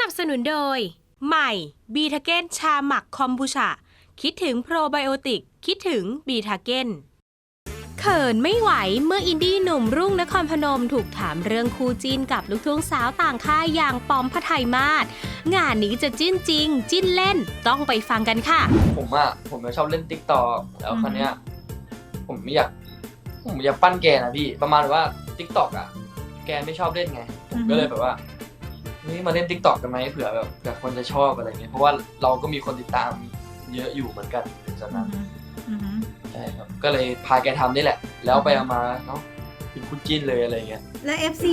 นับสนุนโดย ใหม่บีทาเก้นชาหมักคอมบูชา คิดถึงโปรไบโอติก คิดถึงบีทาเก้นเขินไม่ไหวเมื่ออินดี้หนุ่มรุ่งนครพนมถูกถามเรื่องคู่จิ้นกับลูกทุ่งสาวต่างค่ายอย่างปอมพระไทยมาศงานนี้จะจิ้นจริง จิ้นเล่นต้องไปฟังกันค่ะ ผมอะผมจะชอบเล่นติ๊กต็อกแล้วอืมคราวเนี้ยผมไม่อยาก ผมอยากปั้นแกนะพี่ ประมาณว่าติ๊กต็อกอะแกไม่ชอบเล่นไงผมก็เลยแบบว่า เฮ้ยมาเล่นติ๊กต็อกกันไหมเผื่อแบบเผื่อคนจะชอบอะไรเงี้ยเพราะว่าเราก็มีคนติดตามเยอะอยู่เหมือนกันตอนอืนั้อนฮึอือฮึใช่ครับก็เลยพาแกทำนี่แหละ แล้วไปเอามาเนาะเป็นคู่จิ้นเลยอะไรเงี้ยแล้ว FC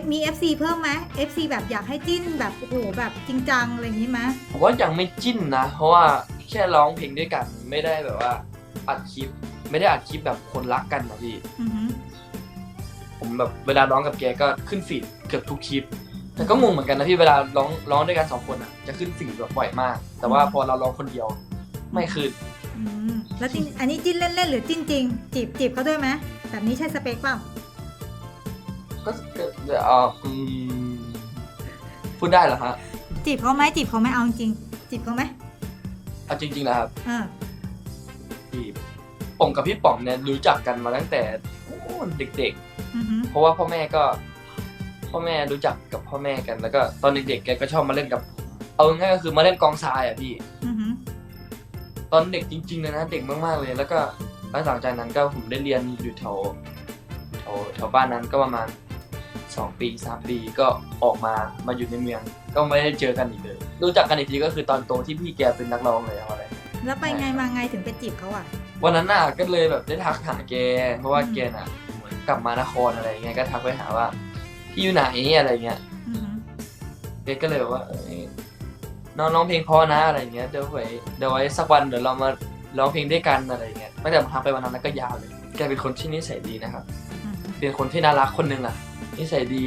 F มี FC เพิ่มไหม FC แบบอยากให้จิ้นแบบโอ้โหแบบจริงจังอะไรอย่างนี้ไหมผมว่ายังไม่จิ้นนะ เพราะว่าแค่ร้องเพลงด้วยกันไม่ได้แบบว่าอัดคลิปไม่ได้อัดคลิปแบบคนรักกันนะพี่อือฮึผมแบบเวลาร้องกับแกก็ขึ้นฟีดเกือบทุกคลิป แต่ก็งงเหมือนกันนะพี่เวลาร้องร้องด้วยกันสองคนอะจะขึ้นฟีดแบบบ่อยมาก แต่ว่าพอเราร้องคนเดียว ไม่ขึ้นอืมแล้วจิ้นอันนี้จิ้นเล่นๆหรือจิ้นจริง จีบจีบเขาด้วยไหมแบบนี้ใช่สเปคเปล่าก็ก็เอออืมพูดได้เหรอฮะจีบเขาไหมจีบเขาไหมเอาจริงๆจีบเขาไหมเอาจริงๆนะครับเออพี่ผมกับพี่ป๋องเนี่ยรู้จักกันมาตั้งแต่โอ้เด็ก อือฮึๆเพราะว่าพ่อแม่ก็ พ่อแม่รู้จักกับพ่อแม่กัน แล้วก็ตอนเด็กๆแกก็ชอบมาเล่นกับ เอาง่ายๆก็คือมาเล่นกองทรายอะพี่อือฮึตอนเด็กจริงๆเลยนะเด็กมากๆเลย แล้วก็หลังจากนั้นก็ผมได้เรียนอยู่แถวแถวแถวบ้านนั้นก็ประมาณสองปีสามปีก็ออกมามาอยู่ในเมือง ก็ไม่ได้เจอกันอีกเลย รู้จักกันอีกทีก็คือตอนโตที่พี่แกเป็นนักร้องเลยอะไรแล้วไปไงมาไงถึงไปจีบเขาอะ วันนั้นน่ะก็เลยแบบได้ทักหาแกเพราะว่าอืมแกน่ะเหมือนกลับมานครอะไรเงี้ยก็ทักไปหาว่า พี่อยู่ไหนอะไรเงี้ยอือฮึแกก็เลยแบบว่าเอ้ยน้องร้องเพลงเพอนะอะไรเงี้ยเดี๋ยวไว้เดี๋ยวไว้สักวันเดี๋ยวเรามาร้องเพลงด้วยกันอะไรเงี้ยตั้งแต่ผมทักไปวันนั้นแล้วก็ยาวเลยแกเป็นคนที่นิสัยดีนะครับ อือฮึเป็นคนที่น่ารักคนหนึ่งอะนิสัยดี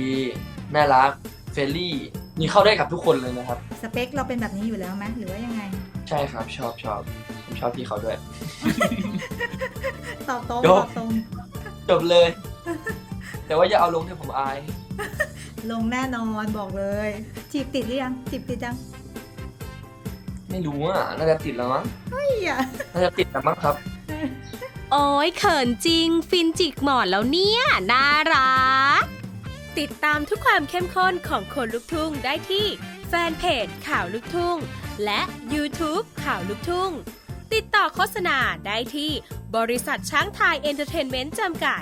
น่ารัก เฟรนลี่ มีเข้าได้กับทุกคนเลยนะครับ สเปคเราเป็นแบบนี้อยู่แล้วไหมหรือว่ายังไง ใช่ครับ ชอบชอบผมชอบพี่เขาด้วย ตอบตรงโยตกอบตรงจบเลย แต่ว่าอย่าเอาลงที่ผมอาย ลงแน่นอนบอกเลย จีบติดหรือยังจีบติดยังไม่รู้อะ น่าจะติดแล้วมั้งเฮ้ยอะน่าจะติดแล้วมั้งครับ โอ้ยเขินจริง ฟินจิกหมอนแล้วเนี่ย น่ารัก ติดตามทุกความเข้มข้นของคนลุกทุ่งได้ที่ แฟนเพจข่าวลุกทุ่ง และ YouTube ข่าวลุกทุ่ง ติดต่อโฆษณาได้ที่บริษัทช้างไทยเอนเตอร์เทนเมนต์จำกัด